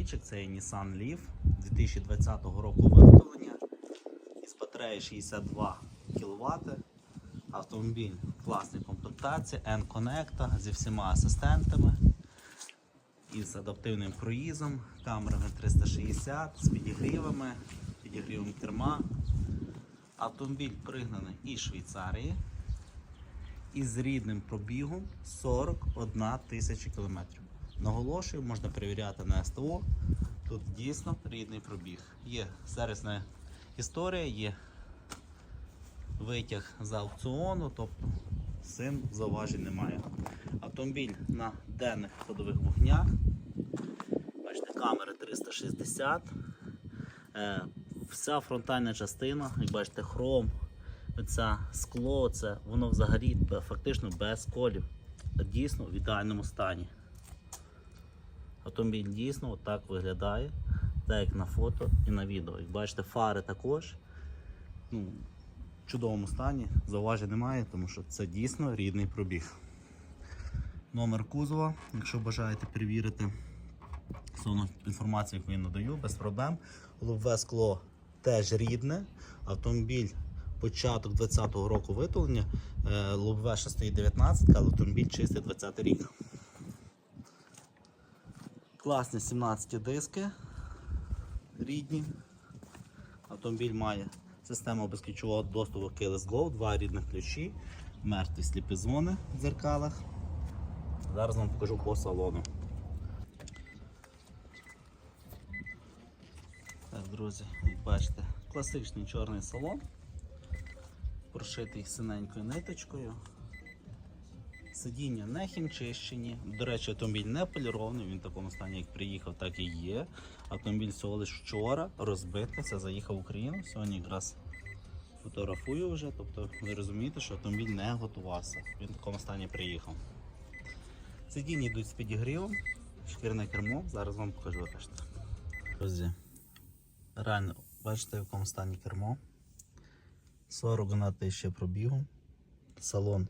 автомобільчик. Це Nissan Leaf 2020 року виготовлення із батареєю 62 кВт. Автомобіль класної комплектації, N-Connect зі всіма асистентами, із адаптивним проїзом, камерами 360, з підігрівами, підігрівом керма. Автомобіль пригнаний із Швейцарії із рідним пробігом 41 тисяча кілометрів. Наголошую, можна перевіряти на СТО. Тут дійсно рідний пробіг. Є сервісна історія, є витяг з аукціону, тобто з зауважень немає. Автомобіль на денних ходових вогнях. Бачите, камери 360. Е, вся фронтальна частина, як бачите, хром, оце скло, це воно взагалі фактично без колів. Дійсно в ідеальному стані. Автомобіль дійсно отак виглядає, так як на фото і на відео. Як бачите, фари також ну, в чудовому стані, зауважень немає, тому що це дійсно рідний пробіг. Номер кузова, якщо бажаєте перевірити стосовно інформації, яку я надаю, без проблем. Лобове скло теж рідне. Автомобіль початок 20-го року виготовлення. Е, Лобове ще стоїть 19, але автомобіль чистий 20 рік. Класні 17 диски. Рідні. Автомобіль має систему безключового доступу Keyless Go, два рідних ключі, мертві сліпі зони в дзеркалах. Зараз вам покажу по салону. Так, друзі, як бачите, класичний чорний салон, прошитий синенькою ниточкою. Сидіння не хімчищені. До речі, автомобіль не полірований, він в такому стані, як приїхав, так і є. Автомобіль всього лише вчора розбитий, заїхав в Україну. Сьогодні якраз фотографую вже. Тобто ви розумієте, що автомобіль не готувався. Він в такому стані приїхав. Сидіння йдуть з підігрівом, шкірне кермо. Зараз вам покажу решта. Друзі, реально, бачите, в якому стані кермо. 41 тисяча пробігу. Салон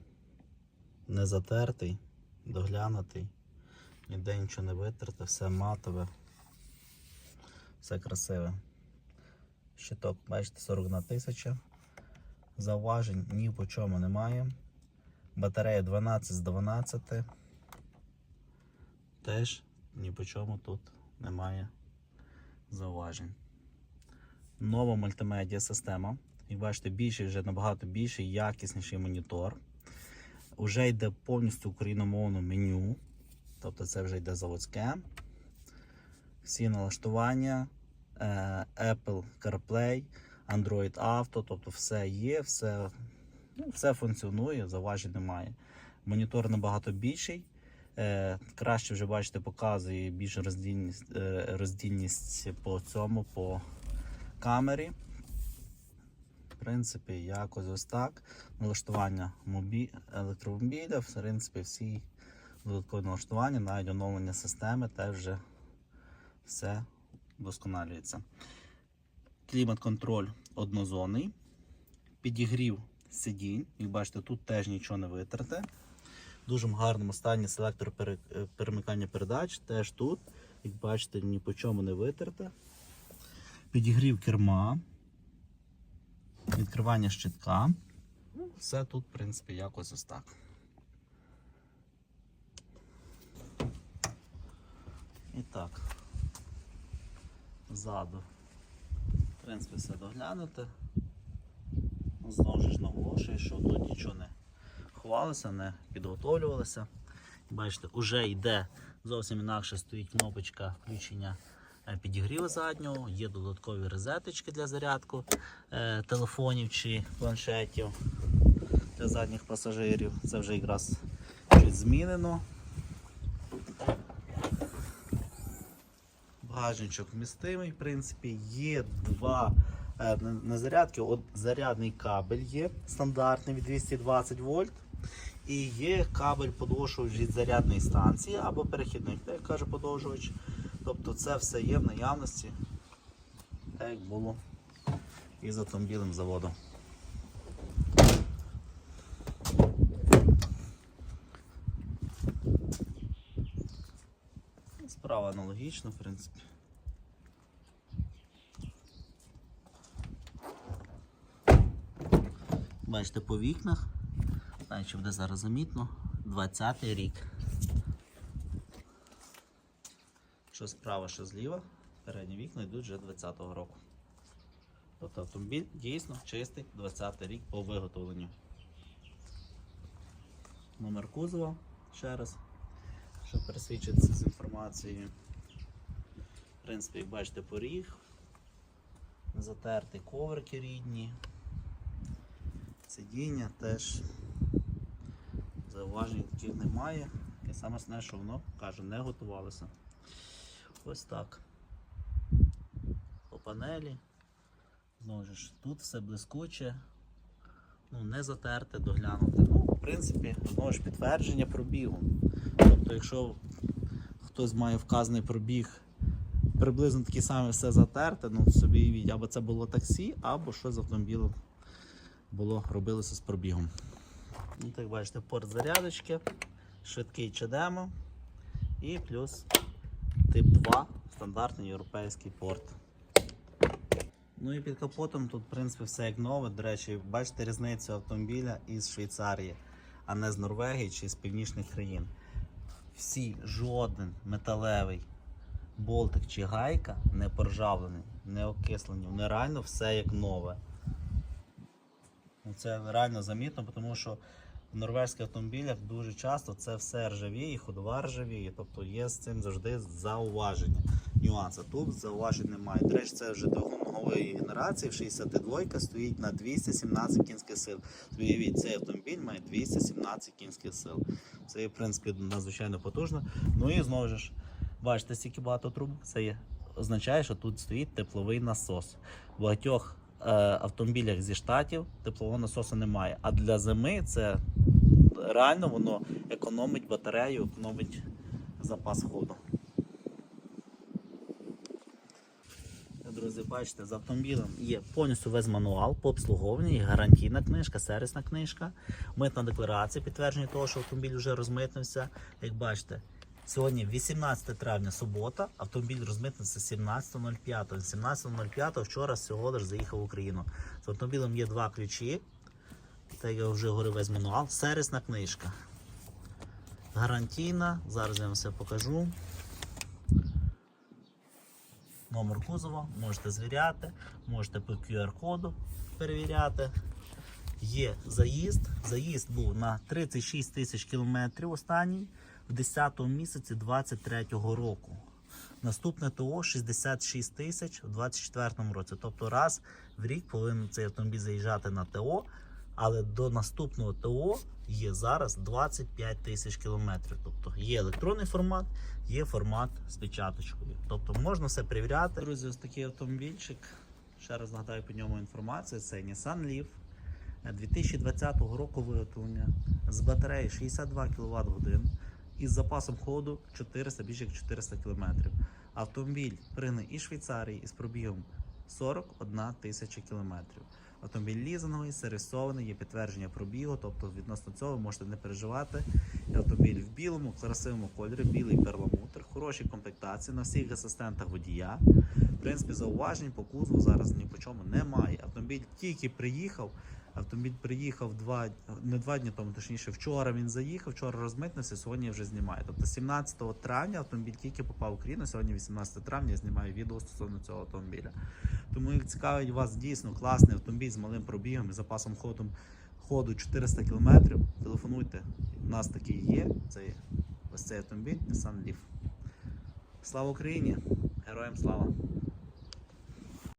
не затертий, доглянутий, ніде нічого не витерте, все матове, все красиве. Щиток, бачите, 41 тисяча. Зауважень ні по чому немає. Батарея 12 з 12. Теж ні по чому тут немає зауважень. Нова мультимедіа система. Як бачите, більший, вже набагато більший, якісніший монітор. Уже йде повністю україномовне меню. Тобто це вже йде заводське. Всі налаштування, е, Apple CarPlay, Android Auto, тобто все є, все, ну, все функціонує, зауважень немає. Монітор набагато більший. Е, краще вже бачите, показує більш роздільність, е, роздільність по цьому, по камері. Принципі, якось ось так. Налаштування мобі... електромобіля, в принципі, всі додаткові налаштування, навіть оновлення системи, теж вже все вдосконалюється. Клімат-контроль однозонний. Підігрів сидінь. Як бачите, тут теж нічого не витерте. В дуже гарному стані селектор перемикання передач. Теж тут, як бачите, ні по чому не витерте. Підігрів керма. Відкривання щитка. Ну, Все тут, в принципі, якось ось так. І так. Ззаду. В принципі, все доглянуте. Ну, Знову ж наголошую, що тут нічого не ховалося, не підготовлювалося. Бачите, вже йде зовсім інакше стоїть кнопочка включення е, підігріву заднього, є додаткові розеточки для зарядку е, телефонів чи планшетів для задніх пасажирів. Це вже якраз чуть змінено. Багажничок вмістимий, в принципі, є два е, не зарядки, от зарядний кабель є стандартний від 220 вольт. І є кабель подовжувач від зарядної станції або перехідник, як каже подовжувач. Тобто це все є в наявності, так як було із автомобілем заводу. Справа аналогічна, в принципі. Бачите по вікнах. Чи буде зараз замітно. 20-й рік. Що справа, що зліва. Передні вікна йдуть вже 20-го року. Тобто автомобіль дійсно чистий 20-й рік по виготовленню. Номер кузова ще раз, щоб пересвідчитися з інформацією. В принципі, як бачите, поріг, затерті коврики рідні, сидіння теж зауважень таких немає. І саме основне, що воно каже, не готувалося. Ось так. По панелі. Знову ж тут все блискуче, ну, не затерте, доглянути. Ну, в принципі, знову ж підтвердження пробігу. Тобто, якщо хтось має вказаний пробіг, приблизно такі самі все затерте, ну собі або це було таксі, або щось з автомобілем було робилося з пробігом. Ну, так бачите, порт зарядочки, швидкий чадемо і плюс тип 2 стандартний європейський порт. Ну і під капотом тут, в принципі, все як нове. До речі, бачите різницю автомобіля із Швейцарії, а не з Норвегії чи з північних країн. Всі, жоден металевий болтик чи гайка не поржавлений, не окислені. Вони реально все як нове. Ну, Це реально замітно, тому що в норвезьких автомобілях дуже часто це все ржавіє, ходова ржавіє, тобто є з цим завжди зауваження. Нюанси. Тут зауважень немає. До це вже двигунової генерації, в 62 стоїть на 217 кінських сил. Тобто, Уявіть, цей автомобіль має 217 кінських сил. Це в принципі, надзвичайно потужно. Ну і знову ж, бачите, стільки багато труб, це є, означає, що тут стоїть тепловий насос. В багатьох автомобілях зі штатів теплового насосу немає. А для зими це реально воно економить батарею, економить запас ходу. Друзі, бачите, з автомобілем є повністю весь мануал по обслуговуванню, гарантійна книжка, сервісна книжка, митна декларація, підтвердження того, що автомобіль вже розмитнився. Як бачите, сьогодні 18 травня субота, автомобіль розмитнився 17.05. 17.05 вчора всього лиш заїхав в Україну. З автомобілем є два ключі. Так я вже говорив весь мануал. Сервісна книжка. Гарантійна. Зараз я вам все покажу. Номер кузова, можете звіряти, можете по QR-коду перевіряти. Є заїзд. Заїзд був на 36 тисяч кілометрів останній в 10 місяці 23-го року. Наступне ТО 66 тисяч у 24 році. Тобто раз в рік повинен цей автомобіль заїжджати на ТО, але до наступного ТО є зараз 25 тисяч кілометрів. Тобто є електронний формат, є формат з печаточкою. Тобто можна все перевіряти. Друзі, ось такий автомобільчик. Ще раз нагадаю по ньому інформацію. Це Nissan Leaf 2020 року виготовлення з батареї 62 кВт годин із запасом ходу 400 більше як 400 км. Автомобіль пригнаний із Швейцарії із пробігом 41 тисяча кілометрів. Автомобіль лізинговий, сервісований, є підтвердження пробігу, тобто відносно цього ви можете не переживати. Автомобіль в білому, красивому кольорі, білий перламутр, хороші комплектації на всіх асистентах водія. В принципі, зауважень по кузову зараз ні по чому немає. Автомобіль тільки приїхав. Автомобіль приїхав два не два дні тому, точніше, вчора він заїхав, вчора розмитнився, сьогодні вже знімаю. Тобто 17 травня автомобіль тільки попав в Україну, сьогодні 18 травня я знімаю відео стосовно цього автомобіля. Тому як цікавить вас дійсно класний автомобіль з малим пробігом і запасом ходом ходу 400 км, телефонуйте. У нас такий є. Це ось цей автомобіль Nissan Leaf. Слава Україні! Героям слава!